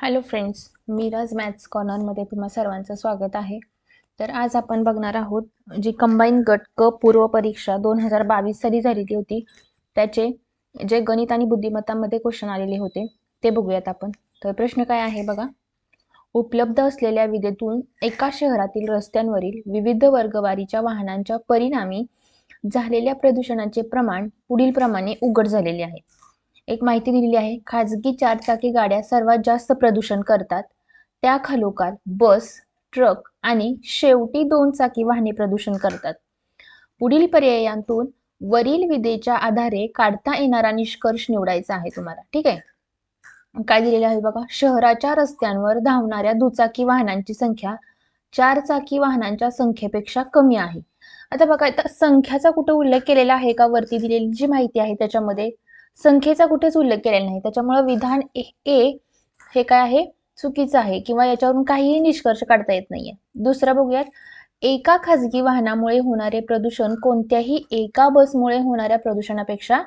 Hello friends Miraj maths कॉर्नरमध्ये तुम्हा सर्वांचं स्वागत आहे. तर आज आपण बघणार आहोत जी कंबाईन गट क पूर्व परीक्षा दोन हजार बावीस साली झालेली होती त्याचे जे गणित आणि बुद्धिमत्तामध्ये क्वेश्चन आलेले होते ते बघूयात आपण. तर प्रश्न काय आहे बघा? उपलब्ध असलेल्या विधेतून एका शहरातील रस्त्यांवरील विविध वर्गवारीच्या वाहनांच्या परिणामी झालेल्या प्रदूषणाचे प्रमाण पुढील प्रमाणे उघड झालेले आहे. एक माहिती दिलेली आहे. खाजगी चारचाकी गाड्या सर्वात जास्त प्रदूषण करतात. त्या खालोखाल बस ट्रक आणि शेवटी दोन चाकी वाहने प्रदूषण करतात. पुढील पर्यायांतून वरील विधेच्या आधारे काढता येणारा निष्कर्ष निवडायचा आहे तुम्हाला. ठीक आहे? काय दिलेलं आहे बघा. शहराच्या रस्त्यांवर धावणाऱ्या दुचाकी वाहनांची संख्या चार चाकी वाहनांच्या संख्येपेक्षा कमी आहे. आता बघा आता संख्याचा कुठे उल्लेख केलेला आहे का? वरती दिलेली जी माहिती आहे त्याच्यामध्ये संख्येचा कुठेच उल्लेख केलेला नाही. त्याच्यामुळं विधान ए हे काय आहे? चुकीचं आहे किंवा याच्यावरून काहीही निष्कर्ष काढता येत नाहीये. दुसरं बघूयात. एका खाजगी वाहनामुळे होणारे प्रदूषण कोणत्याही एका बसमुळे होणाऱ्या प्रदूषणापेक्षा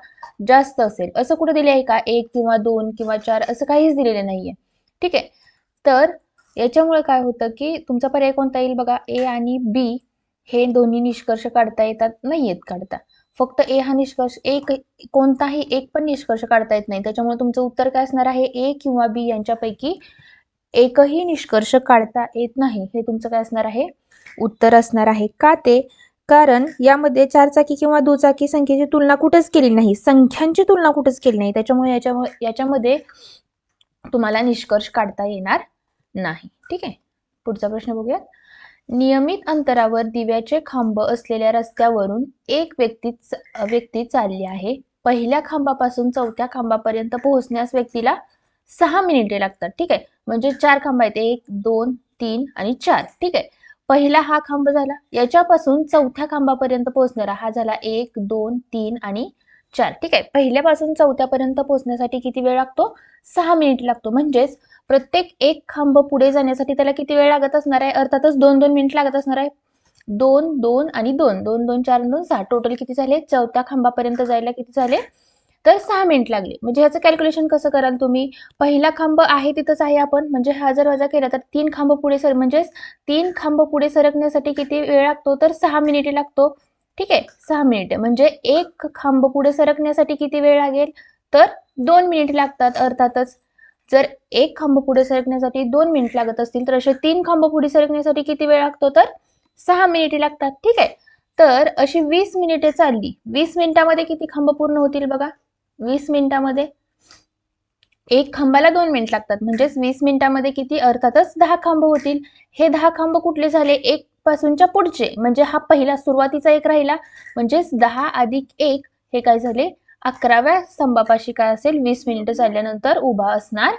जास्त असेल. असं कुठं दिले आहे का? एक किंवा दोन किंवा चार असं काहीच दिलेलं नाहीये. ठीक आहे. तर याच्यामुळे काय होतं की तुमचा पर्याय कोणता येईल बघा? ए आणि बी हे दोन्ही निष्कर्ष काढता येतात नाही येत काढता. फक्त ए हा निष्कर्ष एक कोणताही एक पण निष्कर्ष काढता येत नाही. त्याच्यामुळे तुमचं उत्तर काय असणार आहे? ए किंवा बी यांच्यापैकी एकही निष्कर्ष काढता येत नाही. हे तुमचं काय असणार आहे? उत्तर असणार आहे का ते? कारण यामध्ये चारचाकी किंवा दुचाकी संख्येची तुलना कुठेच केली नाही. संख्यांची तुलना कुठेच केली नाही. त्याच्यामुळे याच्या याच्यामध्ये तुम्हाला निष्कर्ष काढता येणार नाही. ठीक आहे? पुढचा प्रश्न बघूयात. नियमित अंतरावर दिव्याचे खांब असलेल्या रस्त्यावरून एक व्यक्ती व्यक्ती चालली आहे. पहिल्या खांबापासून चौथ्या खांबापर्यंत पोहोचण्यास व्यक्तीला सहा मिनिटे लागतात. ठीक आहे? म्हणजे चार खांब आहेत. एक दोन तीन आणि चार. ठीक आहे? पहिला हा खांब झाला. याच्यापासून चौथ्या खांबापर्यंत पोहोचणारा हा झाला एक दोन तीन आणि चार. ठीक आहे? पहिल्यापासून चौथ्यापर्यंत पोहोचण्यासाठी किती वेळ लागतो? सहा मिनिट लागतो. म्हणजेच प्रत्येक एक खांब पुढे जाण्यासाठी त्याला किती वेळ लागत असणार आहे? अर्थातच दोन दोन मिनिट लागत असणार आहे. दोन दोन आणि दोन. दोन दोन चार दोन सहा टोटल किती झाले? चौथ्या खांबापर्यंत जायला किती झाले? तर सहा मिनिट लागले. म्हणजे ह्याचं कॅल्क्युलेशन कसं कराल तुम्ही? पहिला खांब आहे तिथंच आहे आपण. म्हणजे हा जर वजा केला तर तीन खांब पुढे सर म्हणजेच तीन खांब पुढे सरकण्यासाठी किती वेळ लागतो? तर सहा मिनिटे लागतो. ठीक आहे? सहा मिनिटे म्हणजे एक खांब पुढे सरकण्यासाठी किती वेळ लागेल? तर दोन मिनिट लागतात अर्थातच. जर एक खांब पुढे सरकण्यासाठी दोन मिनिट लागत असतील तर असे तीन खांब पुढे सरकण्यासाठी किती वेळ लागतो? तर सहा मिनिटे लागतात ठीक आहे? तर अशी वीस मिनिटे चालली. वीस मिनिटामध्ये किती खांब पूर्ण होतील बघा? वीस मिनिटामध्ये. एक खांबाला दोन मिनिट लागतात. म्हणजेच वीस मिनिटामध्ये किती? अर्थातच दहा खांब होतील. हे दहा खांब कुठले झाले? एक पासूनच्या पुढचे. म्हणजे हा पहिला सुरुवातीचा एक राहिला. म्हणजेच दहा अधिक एक हे काय झाले? अकराव्या स्तंभापाशी काय असेल? वीस मिनिटं झाल्यानंतर उभा असणार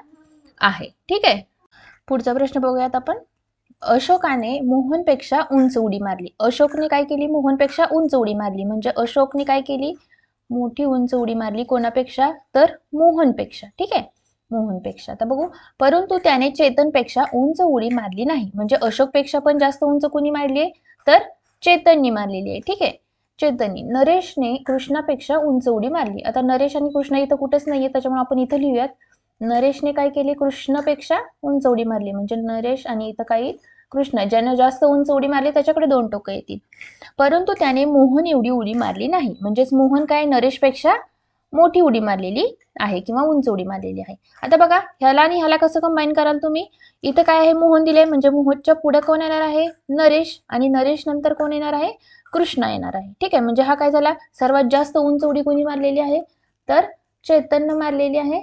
आहे. ठीक आहे? पुढचा प्रश्न बघूयात आपण. अशोकाने मोहनपेक्षा उंच उडी मारली. अशोकने काय केली? मोहनपेक्षा उंच उडी मारली. म्हणजे अशोकने काय केली? मोठी उंच उडी मारली कोणापेक्षा? तर मोहनपेक्षा. ठीक आहे? मोहनपेक्षा. आता बघू. परंतु त्याने चेतनपेक्षा उंच उडी मारली नाही. म्हणजे अशोकपेक्षा पण जास्त उंच कोणी मारली आहे तर चेतननी मारलेली आहे ठीक आहे? चेतनी. नरेशने कृष्णापेक्षा उंच उडी मारली. आता नरेश आणि कृष्ण इथं कुठेच नाहीये त्याच्यामुळे आपण इथं लिहूयात. नरेशने काय केली? कृष्णापेक्षा उंच उडी मारली. म्हणजे नरेश आणि इथं काही कृष्ण ज्यानं जास्त उंच उडी मारली त्याच्याकडे दोन टोकं येतील. परंतु त्याने मोहन एवढी उडी मारली नाही. म्हणजेच मोहन काय? नरेशपेक्षा मोठी उडी मारलेली आहे किंवा उंच उडी मारलेली आहे. आता बघा ह्याला आणि ह्याला कसं कंबाईन कराल तुम्ही? इथं काय आहे? मोहन दिले म्हणजे मोहनच्या पुढे कोण येणार आहे? नरेश. आणि नरेश नंतर कोण येणार आहे? कृष्णा येणार आहे. ठीक आहे म्हणजे हा काय झाला? सर्वात जास्त उंच उडी कोणी मारलेली आहे? तर चैतन्य मारलेली आहे.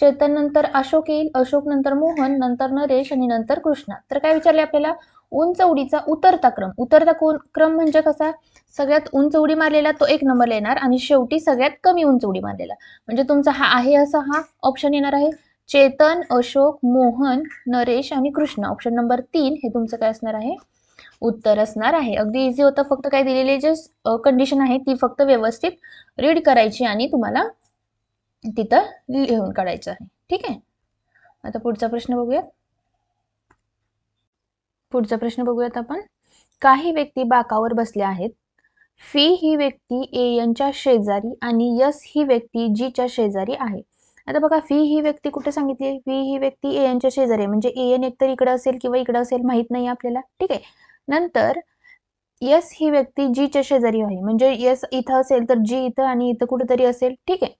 चेतन नंतर अशोक येईल. अशोक नंतर मोहन नंतर नरेश आणि नंतर कृष्णा. तर काय विचारले आपल्याला? उंच उडीचा उतरता क्रम. उतरता क्रम म्हणजे कसा? सगळ्यात उंच उडी मारलेला तो एक नंबर येणार आणि शेवटी सगळ्यात कमी उंच उडी मारलेला. म्हणजे तुमचा हा आहे असा हा ऑप्शन येणार आहे. चेतन अशोक मोहन नरेश आणि कृष्ण. ऑप्शन नंबर तीन हे तुमचं काय असणार आहे? उत्तर असणार आहे. अगदी इझी होतं. फक्त काय दिलेले जे कंडिशन आहे ती फक्त व्यवस्थित रीड करायची आणि तुम्हाला तिथं लिहून काढायचं आहे. ठीक आहे? आता पुढचा प्रश्न बघूयात. पुढचा प्रश्न बघूयात आपण. काही व्यक्ती बाकावर बसल्या आहेत. फी ही व्यक्ती ए यांच्या शेजारी आणि यस ही व्यक्ती जीच्या शेजारी आहे. आता बघा फी ही व्यक्ती कुठे सांगितली? फी ही व्यक्ती ए यांच्या शेजारी आहे. म्हणजे ए एन एकतर इकडे असेल किंवा इकडे असेल माहीत नाही आपल्याला. ठीक आहे. नंतर यस ही व्यक्ती जीच्या शेजारी आहे. म्हणजे यस इथं असेल तर जी इथं आणि इथं कुठेतरी असेल. ठीक आहे.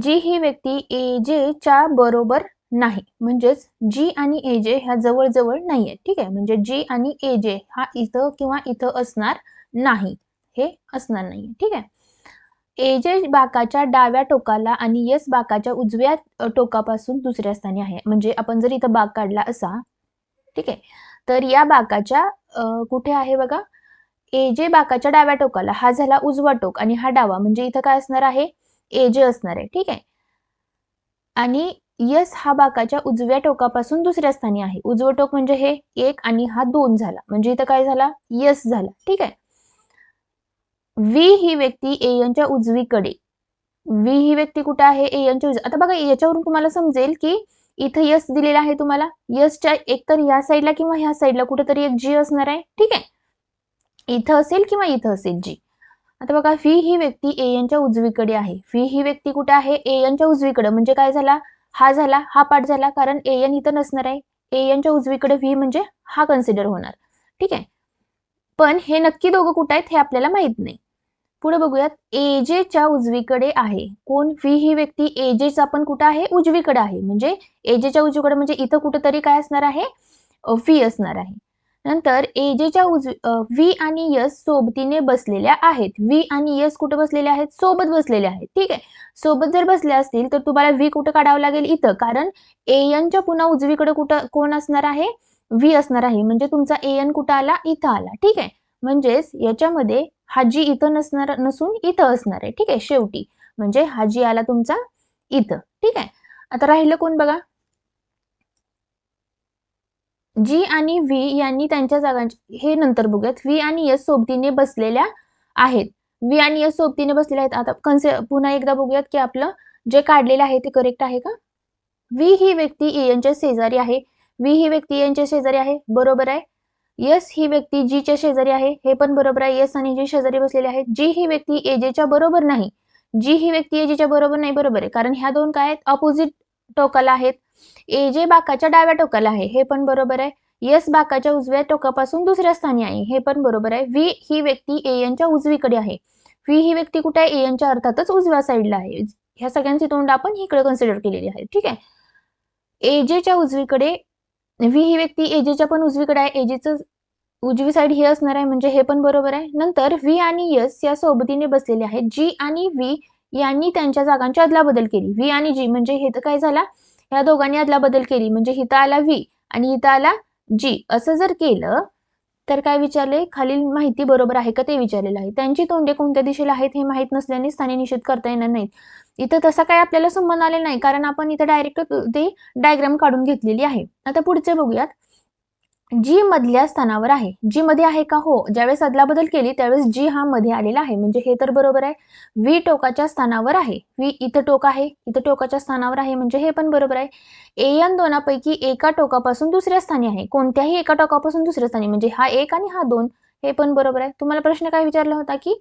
जी ही व्यक्ती ए जे च्या बरोबर नाही. म्हणजेच जी आणि ए जे ह्या जवळजवळ नाही आहेत ठीक आहे. म्हणजे जी आणि ए जे हा इथं किंवा इथं असणार नाही. हे असणार नाही ठीक आहे? ए बाकाच्या डाव्या टोकाला आणि यस बाकाच्या उजव्या टोकापासून दुसऱ्या स्थानी आहे. म्हणजे आपण जर इथं बाग काढला असा ठीक आहे? तर या बाकाच्या कुठे आहे बघा? एजे बाकाच्या डाव्या टोकाला हा झाला उजवा टोक आणि हा डावा. म्हणजे इथं काय असणार आहे? एजे असणार आहे. ठीक आहे? आणि यस हा बाकाच्या उजव्या टोकापासून दुसऱ्या स्थानी आहे. उजवं टोक म्हणजे हे एक आणि हा दोन झाला. म्हणजे इथं काय झाला? यस झाला. ठीक आहे? व्ही ही व्यक्ती ए यांच्या उजवीकडे. व्ही ही व्यक्ती कुठे आहे? ए यांच्या उजवी आता बघा याच्यावरून तुम्हाला समजेल की इथं यस दिलेला आहे तुम्हाला. यसच्या एकतर या साईडला किंवा ह्या साईडला कुठेतरी एक जी असणार आहे. ठीक आहे? इथं असेल किंवा इथं असेल जी आता बघा फी ही व्यक्ती ए यांच्या उजवीकडे आहे. फी ही व्यक्ती कुठे आहे? ए यांच्या उजवीकडे. म्हणजे काय झाला? हा झाला हा पाठ झाला. कारण ए एन इथं नसणार आहे. ए यांच्या उजवीकडे व्ही म्हणजे हा कन्सिडर होणार. ठीक आहे? पण हे नक्की दोघं कुठं आहेत हे आपल्याला माहीत नाही. पुढे बघूयात. एजेच्या उजवीकडे आहे. कोण? व्ही ही व्यक्ती एजेचा पण कुठं आहे? उजवीकडे आहे. म्हणजे एजेच्या उजवीकडे म्हणजे इथं कुठंतरी काय असणार आहे? व्ही असणार आहे. नंतर एजेच्या उजवी व्ही आणि यस सोबतीने बसलेल्या आहेत. व्ही आणि यस कुठे बसलेले आहेत? सोबत बसलेले आहेत. ठीक आहे. सोबत जर बसले असतील तर तुम्हाला व्ही कुठं काढावं लागेल? इथं. कारण ए एनच्या पुन्हा उजवीकडे कुठं कोण असणार आहे? व्ही असणार आहे. म्हणजे तुमचा ए एन कुठं आला? इथं आला. ठीक आहे. म्हणजेच याच्यामध्ये हाजी इथं नसणार नसून इथं असणार आहे. ठीक आहे? शेवटी. म्हणजे हाजी आला तुमचा इथं. ठीक आहे? आता राहिलं कोण बघा? जी आणि व्ही यांनी त्यांच्या जागांचे हे नंतर बघूयात. व्ही आणि यस सोबतीने बसलेल्या आहेत. व्ही आणि यस सोबतीने बसलेल्या आहेत. आता कन्से पुन्हा एकदा बघूयात की आपलं जे काढलेलं आहे ते करेक्ट आहे का? व्ही ही व्यक्ती ए यांच्या शेजारी आहे. व्ही ही व्यक्ती यांच्या शेजारी आहे. बरोबर आहे? यस ही व्यक्ती जीच्या शेजारी आहे हे पण बरोबर आहे. यस आणि जी शेजारी बसलेले आहेत जी ही व्यक्ती एजेच्या बरोबर नाही. जी ही व्यक्ती एजेच्या बरोबर नाही बरोबर आहे. कारण ह्या दोन काय आहेत? ऑपोजिट टोकाला आहेत. एजे बाकाच्या डाव्या टोकाला आहे हे पण बरोबर आहे. यस बाकाच्या उजव्या टोकापासून दुसऱ्या स्थानी आहे हे पण बरोबर आहे. व्ही ही व्यक्ती ए यांच्या उजवीकडे आहे. व्ही ही व्यक्ती कुठे आहे? ए यांच्या अर्थातच उजव्या साईडला आहे. ह्या सगळ्यांची तोंड आपण इकडे कन्सिडर केलेली आहे. ठीक आहे? एजेच्या उजवीकडे व्ही ही व्यक्ती एजेच्या पण उजवीकडे आहे. एजेचं उजवी साईड ही असणार आहे म्हणजे हे पण बरोबर आहे. नंतर व्ही आणि यस या सोबतीने बसलेले आहेत. जी आणि व्ही यांनी त्यांच्या जागांची अदलाबदल केली. व्ही आणि जी म्हणजे हे तर काय झाला? ह्या दोघांनी अदलाबदल केली. म्हणजे इथं आला व्ही आणि इथं आला जी असं जर केलं तर काय विचारले? खालील माहिती बरोबर आहे का? ते विचारलेलं आहे. त्यांची तोंडे कोणत्या दिशेला आहेत हे माहीत नसल्याने स्थाने निषेध करता येणार नाहीत. इथं तसा काय आपल्याला संबंध आले नाही. कारण आपण इथं डायरेक्ट ते डायग्राम काढून घेतलेली आहे. आता पुढचे बघूयात. जी मधल्या स्थानावर आहे. जी मध्ये आहे का? हो. ज्यावेळेस अदलाबदल केली त्यावेळेस जी हा मध्ये आलेला आहे. म्हणजे हे तर बरोबर आहे. वी टोकाच्या स्थानावर आहे. वी इथं टोक आहे. इथं टोकाच्या स्थानावर आहे म्हणजे हे पण बरोबर आहे. ए एन दोनापैकी एका टोकापासून दुसऱ्या स्थानी आहे. कोणत्याही एका टोकापासून दुसऱ्या स्थानी म्हणजे हा एक आणि हा दोन हे पण बरोबर आहे. तुम्हाला प्रश्न काय विचारला होता की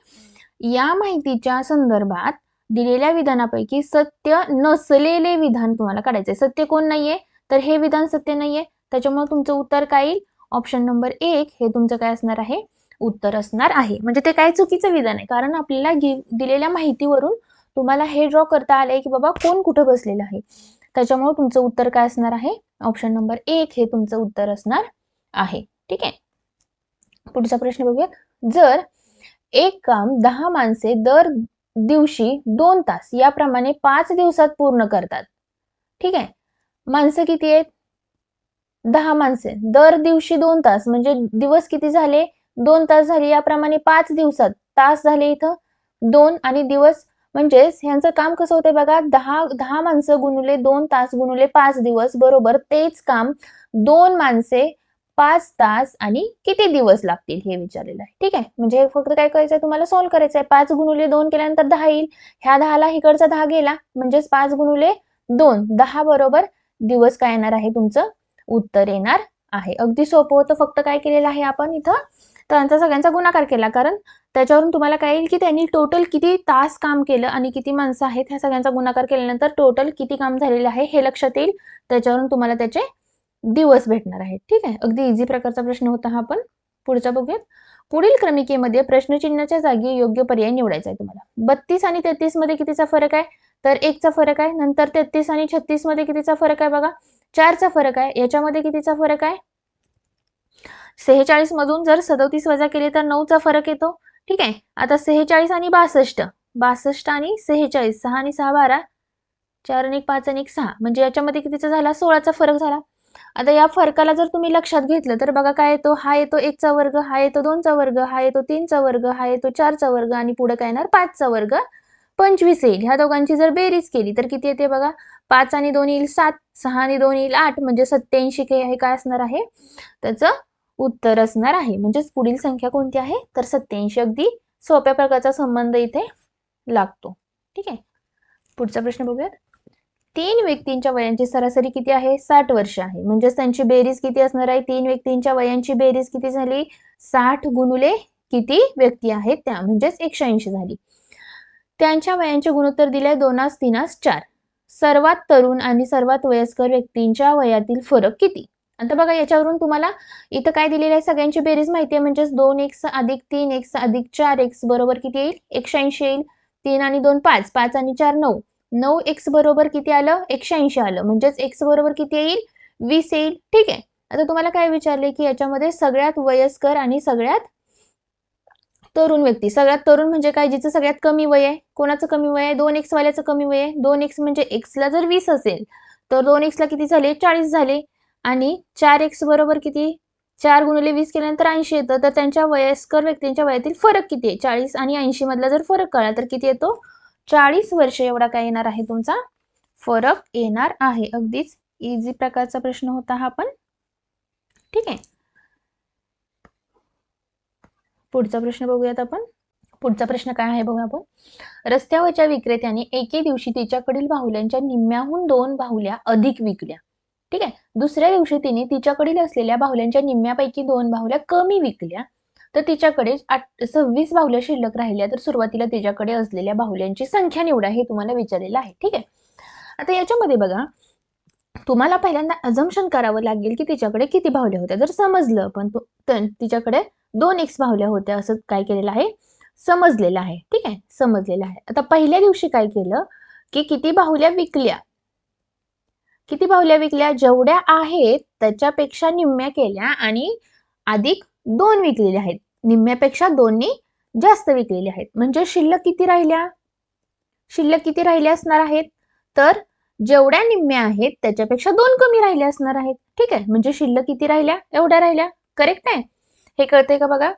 या माहितीच्या संदर्भात दिलेल्या विधानापैकी सत्य नसलेले विधान तुम्हाला काढायचे सत्य कोण नाहीये? तर हे विधान सत्य नाहीये. त्याच्यामुळे तुमचं उत्तर काय येईल? ऑप्शन नंबर एक हे तुमचं काय असणार आहे? उत्तर असणार आहे. म्हणजे ते काय चुकीचं विधान आहे? कारण आपल्याला दिलेल्या माहितीवरून तुम्हाला हे ड्रॉ करता आलंय की बाबा कोण कुठं बसलेलं आहे? त्याच्यामुळे तुमचं उत्तर काय असणार आहे? ऑप्शन नंबर एक हे तुमचं उत्तर असणार आहे. ठीक आहे? पुढचा प्रश्न बघूयात. जर एक काम दहा माणसे दर दिवशी दोन तास याप्रमाणे पाच दिवसात पूर्ण करतात. ठीक आहे? माणसं किती आहेत? दहा माणसे. दर दिवशी दोन तास. म्हणजे दिवस किती झाले? दोन तास झाले. याप्रमाणे पाच दिवसात तास झाले इथं. दोन आणि दिवस म्हणजेच ह्यांचं काम कसं होतंय बघा? दहा दहा माणसं गुणुले दोन तास गुणुले पाच दिवस. बरोबर? तेच काम दोन माणसे पाच तास आणि किती दिवस लागतील हे विचारलेलं आहे. ठीक आहे? म्हणजे फक्त काय करायचंय? तुम्हाला सॉल्व्ह करायचंय. पाच गुणुले दोन केल्यानंतर दहा येईल. ह्या दहाला इकडचा दहा गेला. म्हणजेच पाच गुणुले दोन. दहा बरोबर दिवस काय येणार आहे तुमचं? उत्तर येणार आहे. अगदी सोपं होतं फक्त काय केलेलं आहे आपण इथं? त्यांचा सगळ्यांचा गुणाकार केला. कारण त्याच्यावरून तुम्हाला काय येईल की त्यांनी टोटल किती तास काम केलं आणि किती माणसं आहेत ह्या सगळ्यांचा गुणाकार केल्यानंतर टोटल किती काम झालेलं आहे हे लक्षात येईल. त्याच्यावरून तुम्हाला त्याचे दिवस भेटणार आहेत. ठीक आहे? अगदी इझी प्रकारचा प्रश्न होता हा आपण पुढचा बघूयात. पुढील क्रमिकेमध्ये प्रश्नचिन्हाच्या जागी योग्य पर्याय निवडायचा आहे तुम्हाला. बत्तीस आणि तेहतीसमध्ये कितीचा फरक आहे? तर एकचा फरक आहे. नंतर तेहतीस आणि छत्तीसमध्ये कितीचा फरक आहे बघा? चारचा फरक आहे. याच्यामध्ये कितीचा फरक आहे? सेहेचाळीस मधून जर सदोतीस वजा केले तर नऊचा फरक येतो. ठीक आहे? आता सेहेचाळीस आणि बासष्ट. बासष्ट आणि सेहेचाळीस सहा आणि सहा बारा. चार आणि एक पाच आणि एक सहा. म्हणजे याच्यामध्ये कितीचा झाला? सोळाचा फरक झाला. आता या फरकाला जर तुम्ही लक्षात घेतलं तर बघा काय येतो? हा येतो एकचा वर्ग हा येतो दोनचा वर्ग हा येतो तीनचा वर्ग हा येतो चारचा वर्ग आणि पुढे काय येणार? पाचचा वर्ग. पंचवीस येईल. ह्या दोघांची जर बेरीज केली तर किती येते बघा? पाच आणि दोन येईल सात सहा आणि दोन येईल आठ म्हणजे सत्याऐंशी हे काय असणार आहे? त्याचं उत्तर असणार आहे. म्हणजेच पुढील संख्या कोणती आहे? तर सत्याऐंशी अगदी सोप्या प्रकारचा संबंध इथे लागतो. ठीक आहे? पुढचा प्रश्न बघूयात. तीन व्यक्तींच्या वयांची सरासरी किती आहे? साठ वर्ष आहे. म्हणजेच त्यांची बेरीज किती असणार आहे? तीन व्यक्तींच्या वयांची बेरीज किती झाली? साठ गुणुले किती व्यक्ती आहेत त्या? म्हणजेच एकशे ऐंशी झाली. त्यांच्या वयांचे गुणोत्तर दिले दोनास तीनास चार. सर्वात तरुण आणि सर्वात वयस्कर व्यक्तींच्या वयातील फरक किती? आता बघा याच्यावरून तुम्हाला इथं काय दिलेलं आहे? सगळ्यांची बेरीज माहिती आहे म्हणजेच दोन एक्स अधिक तीन एक्स अधिक चार एक्स बरोबर किती येईल? एकशे ऐंशी येईल. तीन आणि दोन पाच. पाच आणि चार नऊ. नऊ एक्स बरोबर किती आलं? एकशे ऐंशी आलं. म्हणजेच एक्स बरोबर किती येईल? वीस येईल. ठीक आहे. आता तुम्हाला काय विचारले की याच्यामध्ये सगळ्यात वयस्कर आणि सगळ्यात तरुण व्यक्ती. सगळ्यात तरुण म्हणजे काय? जिचं सगळ्यात कमी वय आहे. कोणाचं कमी वय आहे? दोन एक्स वाल्याचं कमी वय आहे. दोन एक्स म्हणजे एक्सला जर वीस असेल तर दोन एक्सला किती झाले? चाळीस झाले. आणि चार एक्स बरोबर किती? चार गुणिले वीस केल्यानंतर ऐंशी येतं. तर त्यांच्या वयस्कर व्यक्तींच्या वयातील फरक किती आहे? चाळीस आणि ऐंशी मधला जर फरक कळला तर किती येतो? चाळीस वर्ष एवढा काय येणार आहे तुमचा? फरक येणार आहे. अगदीच इझी प्रकारचा प्रश्न होता हा पण. ठीक आहे. पुढचा प्रश्न बघूयात आपण. पुढचा प्रश्न काय आहे बघा आपण. रस्त्यावरच्या विक्रेत्याने एके दिवशी तिच्याकडील बाहुल्यांच्या निम्म्याहून दोन बाहुल्या अधिक विकल्या. ठीक आहे? दुसऱ्या दिवशी तिने तिच्याकडील असलेल्या बाहुल्यांच्या निम्म्यापैकी दोन बाहुल्या कमी विकल्या. तर तिच्याकडे सव्वीस बाहुल्या शिल्लक राहिल्या. तर सुरुवातीला तिच्याकडे असलेल्या बाहुल्यांची संख्या निवडा हे तुम्हाला विचारलेलं आहे. ठीक आहे? आता याच्यामध्ये बघा. तुम्हाला पहिल्यांदा अजमशन करावं लागेल की तिच्याकडे किती बाहुल्या होत्या. जर समजलं पण तिच्याकडे दोन एक्स बाहुल्या होत्या असं काय केलेलं आहे? समजलेलं आहे. ठीक आहे? समजलेलं आहे. आता पहिल्या दिवशी काय केलं? की किती बाहुल्या विकल्या? किती बाहुल्या विकल्या? जेवढ्या आहेत त्याच्यापेक्षा निम्म्या केल्या आणि अधिक दोन विकलेल्या आहेत. निम्म्यापेक्षा दोन्ही जास्त विकलेल्या आहेत. म्हणजे शिल्लक किती राहिल्या? शिल्लक किती राहिल्या असणार आहेत? तर जेवढ्या निम्म्या आहेत त्याच्यापेक्षा दोन कमी राहिल्या असणार आहेत. ठीक आहे? म्हणजे शिल्लक किती राहिल्या? एवढ्या राहिल्या. करेक्ट आहे? हे कळतंय का बघा?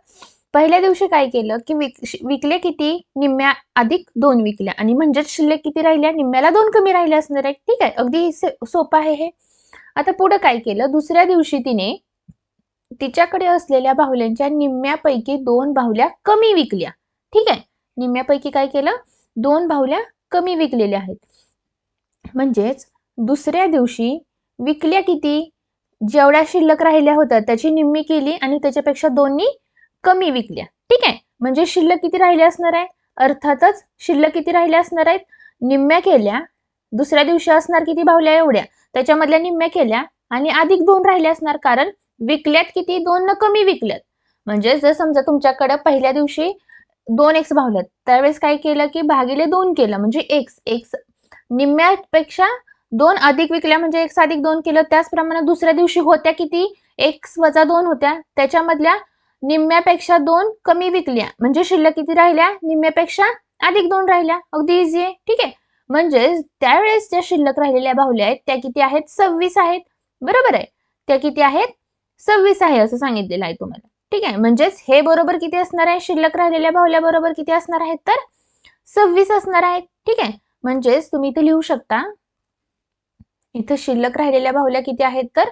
पहिल्या दिवशी काय केलं की विक विकले किती? निम्म्या अधिक दोन विकल्या. आणि म्हणजेच शिल्लक किती राहिल्या? निम्म्याला दोन कमी राहिल्या असणार आहेत. ठीक आहे अगदी सोपं आहे हे. आता पुढे काय केलं? दुसऱ्या दिवशी तिने तिच्याकडे असलेल्या बाहुल्यांच्या निम्म्यापैकी दोन बाहुल्या कमी विकल्या. ठीक आहे निम्म्यापैकी काय केलं? दोन बाहुल्या कमी विकलेल्या आहेत. म्हणजेच दुसऱ्या दिवशी विकल्या किती? जेवढ्या शिल्लक राहिल्या होत्या त्याची निम्मी केली आणि त्याच्यापेक्षा दोन्ही कमी विकल्या. ठीक आहे? म्हणजे शिल्लक किती राहिल्या असणार आहे? अर्थातच शिल्लक किती राहिल्या असणार आहेत? निम्म्या केल्या. दुसऱ्या दिवशी असणार किती भावल्या? एवढ्या. त्याच्यामधल्या निम्म्या केल्या आणि अधिक दोन राहिल्या असणार कारण विकल्यात किती? दोन न कमी विकल्यात. म्हणजे जर समजा तुमच्याकडे पहिल्या दिवशी दोन एक्स भावल्यात त्यावेळेस काय केलं की भागिले दोन केलं. म्हणजे एक्स एक्स निम्म्यापेक्षा दोन अधिक विकल्या म्हणजे एक्स अधिक दोन केलं त्याचप्रमाणे दुसऱ्या दिवशी होत्या किती? एक्स वजा दोन होत्या. त्याच्यामधल्या निम्म्यापेक्षा दोन कमी विकल्या. म्हणजे शिल्लक किती राहिल्या? निम्म्यापेक्षा अधिक दोन राहिल्या. अगदी इझी आहे. ठीक आहे. म्हणजेच त्यावेळेस ज्या शिल्लक राहिलेल्या बाहुल्या आहेत त्या किती आहेत? सव्वीस आहेत. बरोबर आहे. त्या किती आहेत? सव्वीस आहे असं सांगितलेलं आहे तुम्हाला. ठीक आहे. म्हणजेच हे बरोबर किती असणार आहे? शिल्लक राहिलेल्या बाहुल्या बरोबर किती असणार आहेत? तर सव्वीस असणार आहेत. ठीक आहे. म्हणजेच तुम्ही इथे लिहू शकता इथं शिल्लक राहिलेल्या बाहुल्या किती आहेत तर?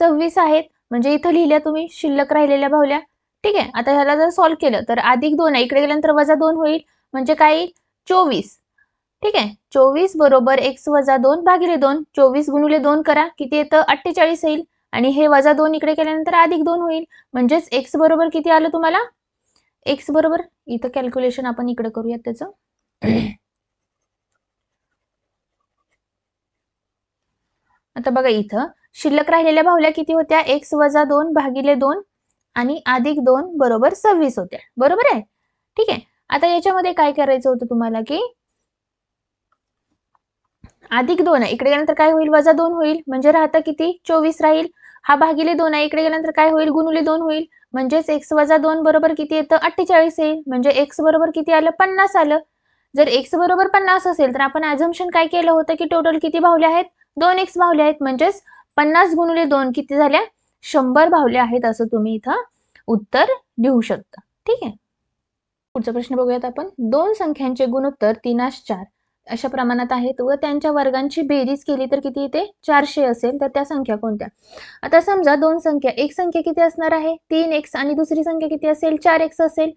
सव्वीस आहेत. म्हणजे इथं लिहिल्या तुम्ही शिल्लक राहिलेल्या बाहुल्या. ठीक आहे आता ह्याला जर सॉल्व्ह केलं तर अधिक दोन आहे. इकडे गेल्यानंतर वजा दोन होईल. म्हणजे काय येईल? चोवीस. ठीक आहे चोवीस बरोबर एक्स वजा दोन भागिले दोन. चोवीस गुणिले दोन करा. किती येतं? अठ्ठेचाळीस येईल. आणि हे वजा दोन इकडे केल्यानंतर अधिक दोन होईल. म्हणजेच एक्स बरोबर किती आलं तुम्हाला? एक्स बरोबर इथं कॅल्क्युलेशन आपण इकडे करूयात त्याचं. आता बघा इथं शिल्लक राहिलेल्या भावल्या किती होत्या? एक्स वजा दोन भागिले दोन आणि अधिक दोन बरोबर सव्वीस होत्या. बरोबर आहे? ठीक आहे. आता याच्यामध्ये काय करायचं होतं तुम्हाला की अधिक दोन आहे. इकडे गेल्यानंतर काय होईल? वजा दोन होईल. म्हणजे राहतं किती? चोवीस राहील. हा भागिले दोन आहे. इकडे गेल्यानंतर काय होईल? गुणुले दोन होईल. म्हणजेच एक्स वजा दोन बरोबर किती येतं? अठ्ठेचाळीस येईल. म्हणजे एक्स बरोबर किती आलं? पन्नास आलं. जर एक्स बरोबर पन्नास असेल तर आपण ॲझम्शन काय केलं होतं की टोटल किती भावले आहेत? दोन एक्स भावले आहेत म्हणजेच पन्नास गुणुले दोन किती झाल्या शंभर भावले आहेत असं तुम्ही इथं उत्तर लिहू शकता. ठीक आहे? पुढचा प्रश्न बघूयात आपण. दोन संख्यांचे गुणोत्तर तीनाश चार. अशा प्रमाणात आहेत व त्यांच्या वर्गांची बेरीज केली तर किती येते? चारशे असेल. तर त्या संख्या कोणत्या? आता समजा दोन संख्या एक संख्या किती असणार आहे? तीन एक्स आणि दुसरी संख्या किती असेल? चार एक्स असेल.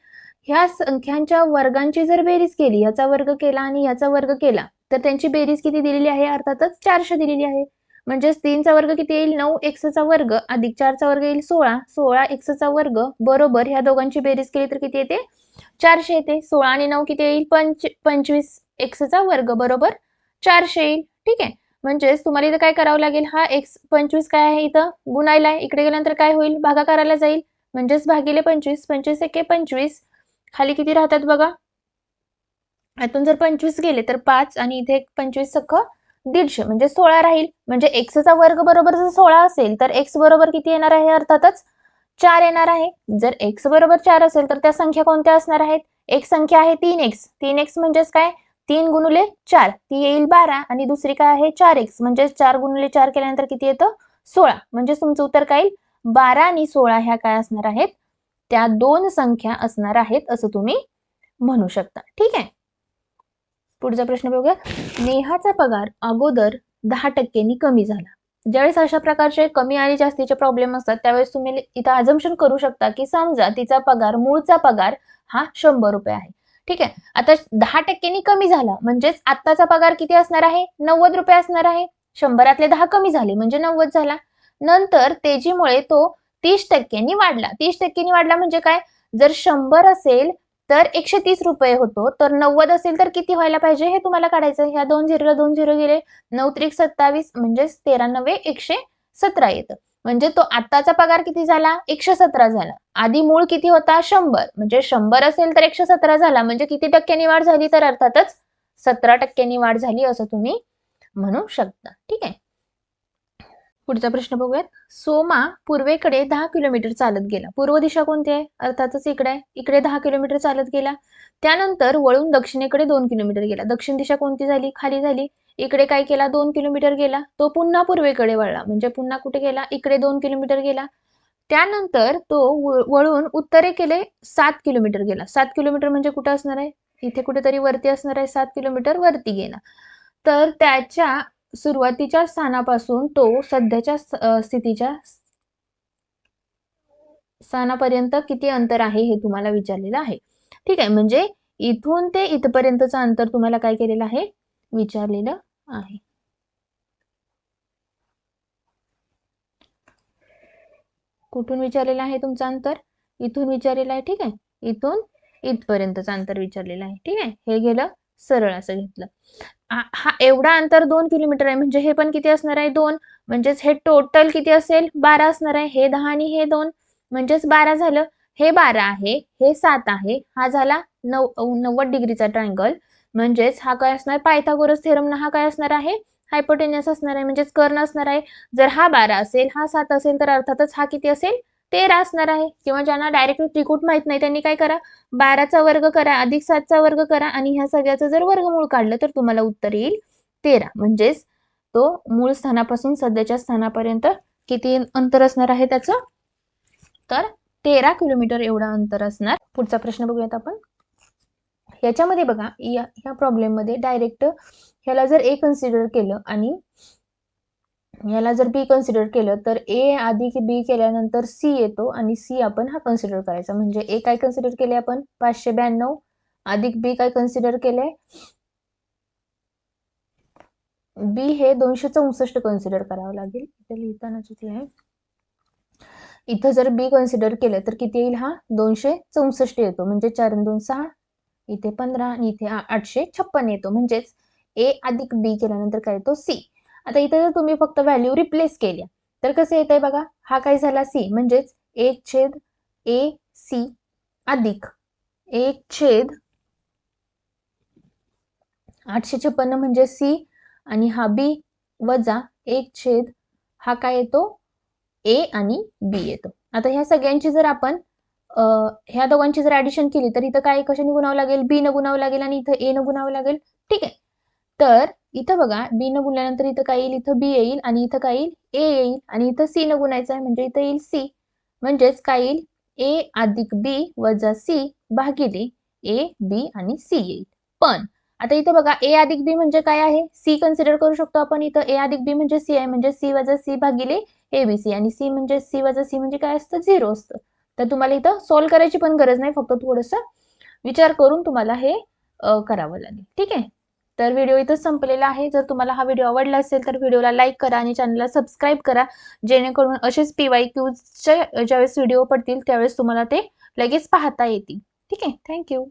ह्या संख्यांच्या वर्गांची जर बेरीज केली ह्याचा वर्ग केला आणि ह्याचा वर्ग केला तर त्यांची बेरीज किती दिलेली आहे? अर्थातच चारशे दिलेली आहे. म्हणजेच तीनचा वर्ग किती येईल? नऊ. एक्सचा वर्ग अधिक चारचा वर्ग येईल सोळा. सोळा एक्सचा वर्ग बरोबर ह्या दोघांची बेरीज केली तर किती येते? चारशे येते. सोळा आणि नऊ किती येईल? पंच पंचवीस. एक्सचा वर्ग बरोबर चारशे येईल. ठीक आहे. म्हणजेच तुम्हाला इथं काय करावं लागेल? हा एक्स पंचवीस काय आहे इथं? गुणायला आहे. इकडे गेल्यानंतर काय होईल? भागाकाराला जाईल. म्हणजेच भागिले पंचवीस. पंचवीस एके पंचवीस. खाली किती राहतात बघा? यातून जर पंचवीस गेले तर पाच आणि इथे पंचवीस सख दीडशे म्हणजे सोळा राहील. म्हणजे एक्सचा वर्ग बरोबर जर सोळा असेल तर एक्स बरोबर किती येणार आहे? अर्थातच चार येणार आहे. जर एक्स बरोबर चार असेल तर त्या संख्या कोणत्या असणार आहेत? एक संख्या आहे तीन एक्स तीन एक्स म्हणजेच काय? तीन गुणुले चार. ती येईल बारा आणि दुसरी काय आहे? चार एक्स म्हणजे चार गुणुले चार केल्यानंतर किती येतं? सोळा. म्हणजे तुमचं उत्तर काय येईल? बारा आणि सोळा ह्या काय असणार आहेत? त्या दोन संख्या असणार आहेत असं तुम्ही म्हणू शकता. ठीक आहे? पुढचा प्रश्न बघूया. नेहाचा पगार अगोदर दहा टक्क्यांनी कमी झाला. ज्यावेळेस अशा प्रकारचे कमी आणि जास्तीचे प्रॉब्लेम असतात त्यावेळेस तुम्ही इथं अजम्पन करू शकता की समजा तिचा पगार मूळचा पगार हा शंभर रुपये आहे. ठीक आहे? आता दहा टक्क्यांनी कमी झाला म्हणजेच आत्ताचा पगार किती असणार आहे? नव्वद रुपये असणार आहे. शंभरातले दहा कमी झाले म्हणजे नव्वद झाला. नंतर तेजीमुळे तो तीस टक्क्यांनी वाढला. तीस टक्क्यांनी वाढला म्हणजे काय? जर शंभर असेल तर एकशे तीस रुपये होतो. तर नव्वद असेल तर किती व्हायला पाहिजे हे तुम्हाला काढायचं ह्या दोन झिरोला दोन झिरो गेले. नऊ त्रिक सत्तावीस म्हणजेच तेरा नव्हे एकशे सतरा येतं. म्हणजे तो आत्ताचा पगार किती झाला? एकशे सतरा झाला. आधी मूळ किती होता? शंभर. म्हणजे शंभर असेल तर एकशे सतरा झाला. म्हणजे किती टक्क्यांनी वाढ झाली? तर अर्थातच सतरा टक्क्यांनी वाढ झाली असं तुम्ही म्हणू शकता. ठीक आहे? पुढचा प्रश्न बघूयात. सोमा पूर्वेकडे दहा किलोमीटर चालत गेला. पूर्व दिशा कोणती आहे? अर्थातच इकडे आहे. इकडे दहा किलोमीटर चालत गेला. त्यानंतर वळून दक्षिणेकडे दोन किलोमीटर गेला. दक्षिण दिशा कोणती झाली? खाली झाली. इकडे काय केला? दोन किलोमीटर गेला. तो पुन्हा पूर्वेकडे वळला. म्हणजे पुन्हा कुठे गेला? इकडे दोन किलोमीटर गेला. त्यानंतर तो वळून उत्तरे केले सात किलोमीटर गेला. सात किलोमीटर म्हणजे कुठं असणार आहे? इथे कुठेतरी वरती असणार आहे. सात किलोमीटर वरती गेला. तर त्याच्या सुरुवातीच्या स्थानापासून तो सध्याच्या स्थितीच्या स्थानापर्यंत किती अंतर आहे हे तुम्हाला विचारलेलं आहे. ठीक आहे म्हणजे इथून ते इथपर्यंतचं अंतर तुम्हाला काय केलेलं आहे? विचारलेलं आहे. कुठून विचारलेलं आहे तुमचं अंतर? इथून विचारलेलं आहे ठीक आहे. इथून इथपर्यंतचं अंतर विचारलेलं आहे ठीक आहे. हे गेलं सरळ असं घेतलं. हा एवढा अंतर दोन किलोमीटर आहे म्हणजे हे पण किती असणार आहे? दोन. म्हणजेच हे टोटल किती असेल? बारा असणार आहे. हे दहा आणि हे दोन. म्हणजेच बारा झालं. हे बारा आहे. हे सात आहे. हा झाला नऊ नव्वद डिग्रीचा ट्रायंगल म्हणजेच हा काय असणार? पायथागोरस थेरम हा काय असणार आहे? हायपोटेनियस असणार आहे. म्हणजेच कर्ण असणार आहे. जर हा बारा असेल हा सात असेल तर अर्थातच हा किती असेल? तेरा असणार आहे. किंवा ज्यांना डायरेक्ट त्रिकूट माहीत नाही त्यांनी काय करा? बाराचा वर्ग करा अधिक सातचा वर्ग करा आणि ह्या सगळ्याचं जर वर्गमूळ काढलं तर तुम्हाला उत्तर येईल तेरा. म्हणजेच तो मूळ स्थानापासून सध्याच्या स्थानापर्यंत किती अंतर असणार आहे त्याचं? तर तेरा किलोमीटर एवढा अंतर असणार. पुढचा प्रश्न बघूयात आपण. याच्यामध्ये बघा या ह्या प्रॉब्लेममध्ये डायरेक्ट ह्याला जर ए कन्सिडर केलं आणि याला जर बी कन्सिडर केलं तर ए अधिक बी केल्यानंतर सी येतो आणि सी आपण हा कन्सिडर करायचा. म्हणजे ए काय कन्सिडर केले आपण? पाचशे ब्याण्णव. अधिक बी काय कन्सिडर केले? बी हे दोनशे चौसष्ट कन्सिडर करावं लागेल. इथे लिहिताना चुकी आहे. इथं जर बी कन्सिडर केलं तर किती येईल हा? दोनशे चौसष्ट येतो. म्हणजे चार दोन सहा. इथे पंधरा आणि इथे आठशे छप्पन येतो. म्हणजेच ए अधिक बी केल्यानंतर काय येतो? सी आता इथे जर तुम्ही फक्त व्हॅल्यू रिप्लेस केल्या तर कसं येत आहे बघा? हा काय झाला सी म्हणजेच एक छेद ए सी अधिक एक छेद आठशे छप्पन्न म्हणजे सी आणि हा बी वजा एक छेद हा काय येतो? ए आणि बी येतो. आता ह्या सगळ्यांची जर आपण ह्या दोघांची जर ऍडिशन केली तर इथं काय कशाने गुणावं लागेल? बी न गुणावं लागेल आणि इथं ए न गुणावं लागेल? ठीक आहे. तर इथं बघा बी न गुणल्यानंतर इथं काय येईल? इथं बी येईल आणि इथं काय येईल? ए येईल आणि इथं सी न गुणायचं आहे म्हणजे इथं येईल सी म्हणजेच काय येईल? ए अधिक बी वजा सी भागिले ए बी आणि सी येईल. पण आता इथं बघा ए अधिक बी म्हणजे काय आहे? सी कन्सिडर करू शकतो आपण इथं. ए अधिक बी म्हणजे सी आहे म्हणजे सी वजा सी भागिले ए बी सी आणि सी म्हणजे सी वजा सी म्हणजे काय असतं? झिरो असतं. तर तुम्हाला इथं सॉल्व्ह करायची पण गरज नाही फक्त थोडंसं विचार करून तुम्हाला हे करावं लागेल. ठीक आहे? तर व्हिडिओ इथं संपलेला आहे. जर तुम्हाला हा व्हिडिओ आवडला असेल तर व्हिडिओला लाईक करा आणि चॅनलला सबस्क्राईब करा. जेणेकरून असेच पी वाय क्यूजचे ज्यावेळेस व्हिडिओ पडतील त्यावेळेस तुम्हाला ते लगेच पाहता येतील. ठीक आहे? थँक्यू